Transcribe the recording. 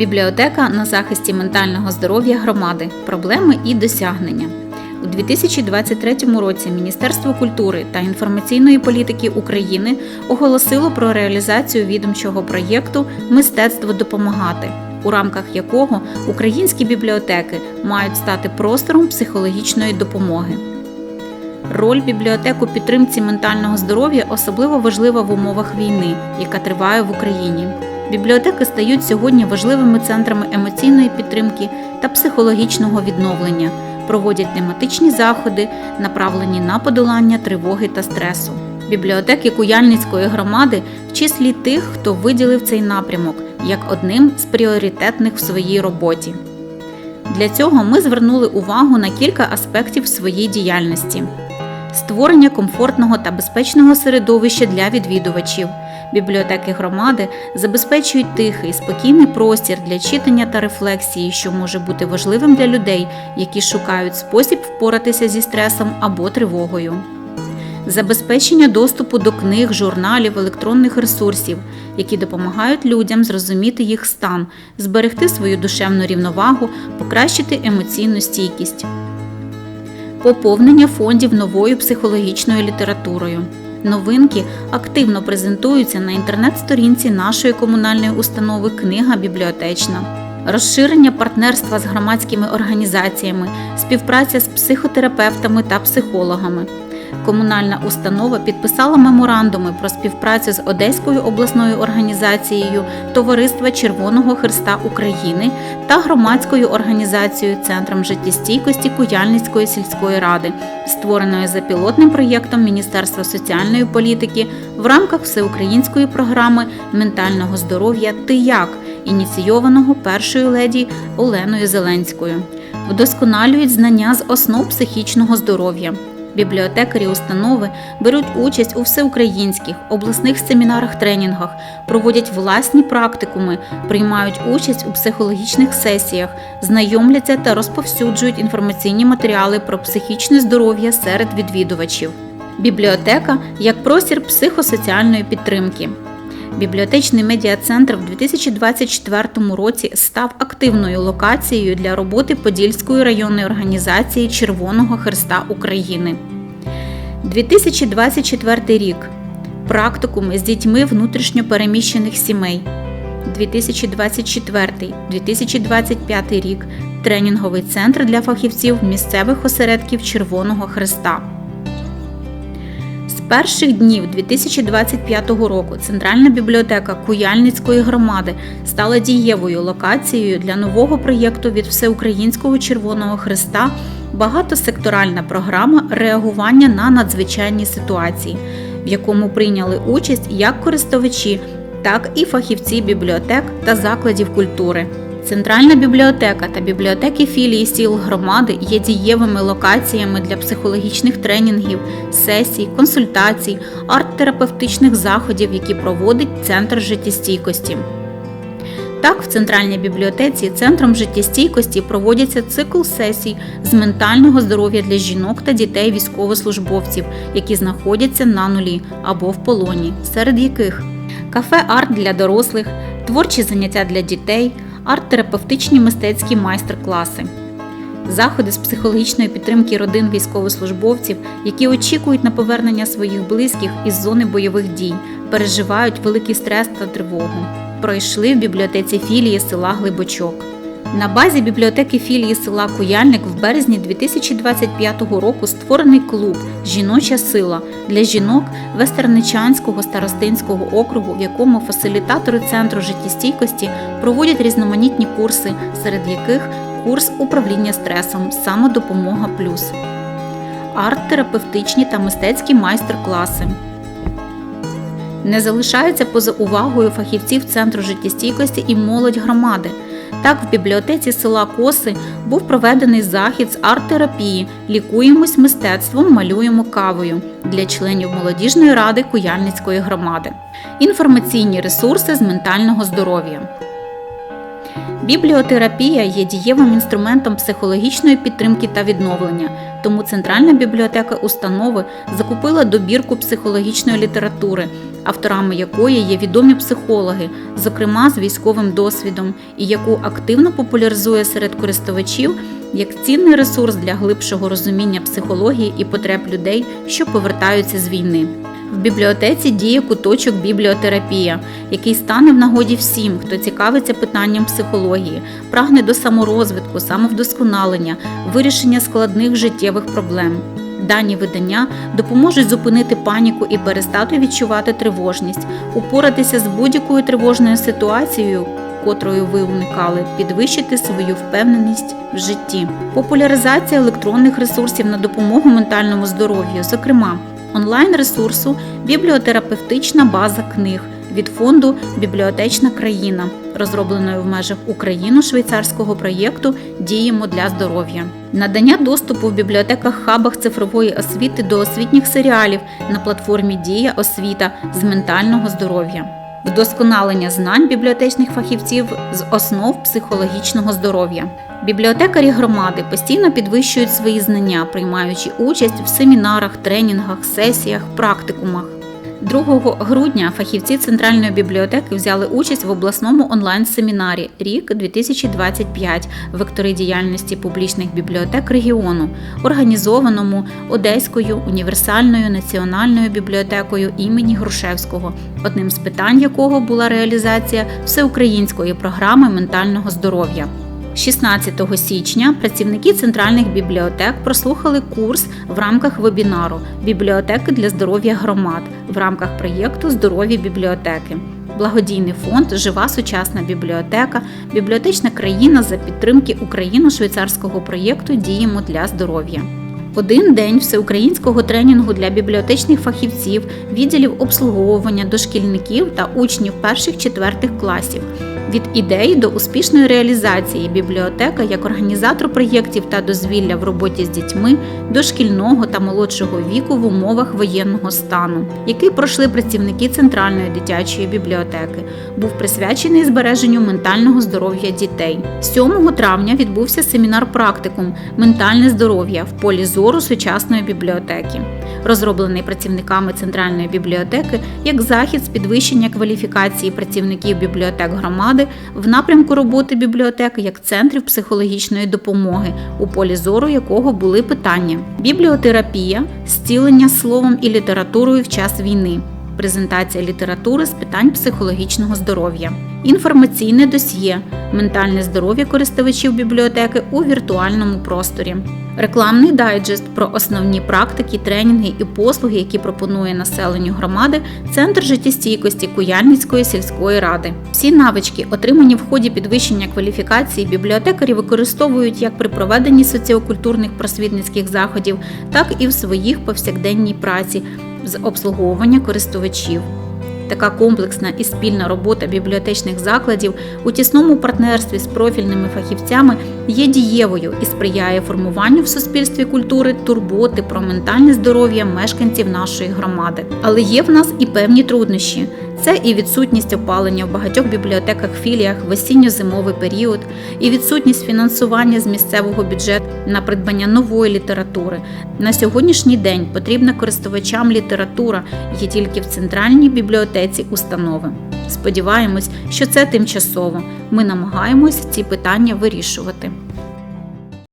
Бібліотека на захисті ментального здоров'я громади, проблеми і досягнення. У 2023 році Міністерство культури та інформаційної політики України оголосило про реалізацію відомчого проєкту Мистецтво допомагати, у рамках якого українські бібліотеки мають стати простором психологічної допомоги. Роль бібліотек у підтримці ментального здоров'я особливо важлива в умовах війни, яка триває в Україні. Бібліотеки стають сьогодні важливими центрами емоційної підтримки та психологічного відновлення, проводять тематичні заходи, направлені на подолання тривоги та стресу. Бібліотеки Куяльницької громади в числі тих, хто виділив цей напрямок як одним з пріоритетних в своїй роботі. Для цього ми звернули увагу на кілька аспектів своєї діяльності: створення комфортного та безпечного середовища для відвідувачів. Бібліотеки громади забезпечують тихий, спокійний простір для читання та рефлексії, що може бути важливим для людей, які шукають спосіб впоратися зі стресом або тривогою. Забезпечення доступу до книг, журналів, електронних ресурсів, які допомагають людям зрозуміти їх стан, зберегти свою душевну рівновагу, покращити емоційну стійкість. Поповнення фондів новою психологічною літературою. Новинки активно презентуються на інтернет-сторінці нашої комунальної установи Книга бібліотечна. Розширення партнерства з громадськими організаціями, співпраця з психотерапевтами та психологами. Комунальна установа підписала меморандуми про співпрацю з Одеською обласною організацією Товариства Червоного Христа України та громадською організацією Центром життєстійкості Куяльницької сільської ради, створеною за пілотним проєктом Міністерства соціальної політики в рамках всеукраїнської програми ментального здоров'я Ти як ініційованого першою леді Оленою Зеленською. Вдосконалюють знання з основ психічного здоров'я. Бібліотекарі установи беруть участь у всеукраїнських обласних семінарах-тренінгах, проводять власні практикуми, приймають участь у психологічних сесіях, знайомляться та розповсюджують інформаційні матеріали про психічне здоров'я серед відвідувачів. Бібліотека як простір психосоціальної підтримки. Бібліотечний медіа-центр в 2024 році став активною локацією для роботи Подільської районної організації Червоного Христа України. 2024 рік. Практикуми з дітьми внутрішньопереміщених сімей. 2024-2025 рік. Тренінговий центр для фахівців місцевих осередків Червоного Христа. Перших днів 2025 року Центральна бібліотека Куяльницької громади стала дієвою локацією для нового проєкту від Всеукраїнського Червоного Христа багатосекторальна програма реагування на надзвичайні ситуації, в якому прийняли участь як користувачі, так і фахівці бібліотек та закладів культури. Центральна бібліотека та бібліотеки філії сіл громади є дієвими локаціями для психологічних тренінгів, сесій, консультацій, арт-терапевтичних заходів, які проводить Центр життєстійкості. Так, в центральній бібліотеці Центром життєстійкості проводяться цикл сесій з ментального здоров'я для жінок та дітей військовослужбовців, які знаходяться на нулі або в полоні, серед яких кафе арт для дорослих, творчі заняття для дітей арт-терапевтичні мистецькі майстер-класи, заходи з психологічної підтримки родин військовослужбовців, які очікують на повернення своїх близьких із зони бойових дій, переживають великий стрес та тривогу. Пройшли в бібліотеці філії села Глибочок. На базі бібліотеки філії села Куяльник в березні 2025 року створений клуб Жіноча сила для жінок Вестерничанського старостинського округу, в якому фасилітатори центру життєстійкості проводять різноманітні курси, серед яких курс управління стресом, самодопомога плюс, арт-терапевтичні та мистецькі майстер-класи. Не залишаються поза увагою фахівців Центру життєстійкості і молодь громади. Так, в бібліотеці села Коси був проведений захід з арт-терапії Лікуємось мистецтвом, малюємо кавою для членів молодіжної ради Куяльницької громади. Інформаційні ресурси з ментального здоров'я. Бібліотерапія є дієвим інструментом психологічної підтримки та відновлення, тому Центральна бібліотека установи закупила добірку психологічної літератури, авторами якої є відомі психологи, зокрема з військовим досвідом, і яку активно популяризує серед користувачів як цінний ресурс для глибшого розуміння психології і потреб людей, що повертаються з війни. В бібліотеці діє куточок бібліотерапія, який стане в нагоді всім, хто цікавиться питанням психології, прагне до саморозвитку, самовдосконалення, вирішення складних життєвих проблем. Дані видання допоможуть зупинити паніку і перестати відчувати тривожність, упоратися з будь-якою тривожною ситуацією, котрою ви уникали, підвищити свою впевненість в житті. Популяризація електронних ресурсів на допомогу ментальному здоров'ю, зокрема онлайн-ресурсу бібліотерапевтична база книг від фонду Бібліотечна країна, розробленої в межах україно-швейцарського проєкту Діємо для здоров'я, надання доступу в бібліотеках хабах цифрової освіти до освітніх серіалів на платформі Дія освіта з ментального здоров'я. Вдосконалення знань бібліотечних фахівців з основ психологічного здоров'я. Бібліотекарі громади постійно підвищують свої знання, приймаючи участь в семінарах, тренінгах, сесіях, практикумах. 2 грудня фахівці Центральної бібліотеки взяли участь в обласному онлайн-семінарі Рік 2025 вектори діяльності публічних бібліотек регіону, організованому Одеською універсальною національною бібліотекою імені Грушевського, одним з питань якого була реалізація всеукраїнської програми ментального здоров'я. 16 січня працівники центральних бібліотек прослухали курс в рамках вебінару Бібліотеки для здоров'я громад в рамках проєкту Здорові бібліотеки. Благодійний фонд Жива сучасна бібліотека, бібліотечна країна за підтримки україно-швейцарського проєкту Діємо для здоров'я. Один день всеукраїнського тренінгу для бібліотечних фахівців, відділів обслуговування дошкільників та учнів перших-четвертих класів. Від ідеї до успішної реалізації. Бібліотека як організатор проєктів та дозвілля в роботі з дітьми дошкільного та молодшого віку в умовах воєнного стану, який пройшли працівники Центральної дитячої бібліотеки, був присвячений збереженню ментального здоров'я дітей. 7 травня відбувся семінар практикум Ментальне здоров'я в полі зору сучасної бібліотеки, розроблений працівниками Центральної бібліотеки як захід з підвищення кваліфікації працівників бібліотек громади в напрямку роботи бібліотеки як центрів психологічної допомоги, у полі зору якого були питання: бібліотерапія, зцілення словом і літературою в час війни. Презентація літератури з питань психологічного здоров'я, інформаційне досьє, ментальне здоров'я користувачів бібліотеки у віртуальному просторі, рекламний дайджест про основні практики, тренінги і послуги, які пропонує населенню громади Центр життєстійкості Куяльницької сільської ради. Всі навички, отримані в ході підвищення кваліфікації, бібліотекарі використовують як при проведенні соціокультурних просвітницьких заходів, так і в своїх повсякденній праці з обслуговування користувачів. Така комплексна і спільна робота бібліотечних закладів у тісному партнерстві з профільними фахівцями є дієвою і сприяє формуванню в суспільстві культури турботи про ментальне здоров'я мешканців нашої громади. Але є в нас і певні труднощі. Це і відсутність опалення в багатьох бібліотеках філіях в осінньо-зимовий період, і відсутність фінансування з місцевого бюджету на придбання нової літератури. На сьогоднішній день потрібна користувачам література є тільки в центральній бібліотеці установи. Сподіваємось, що це тимчасово. Ми намагаємось ці питання вирішувати.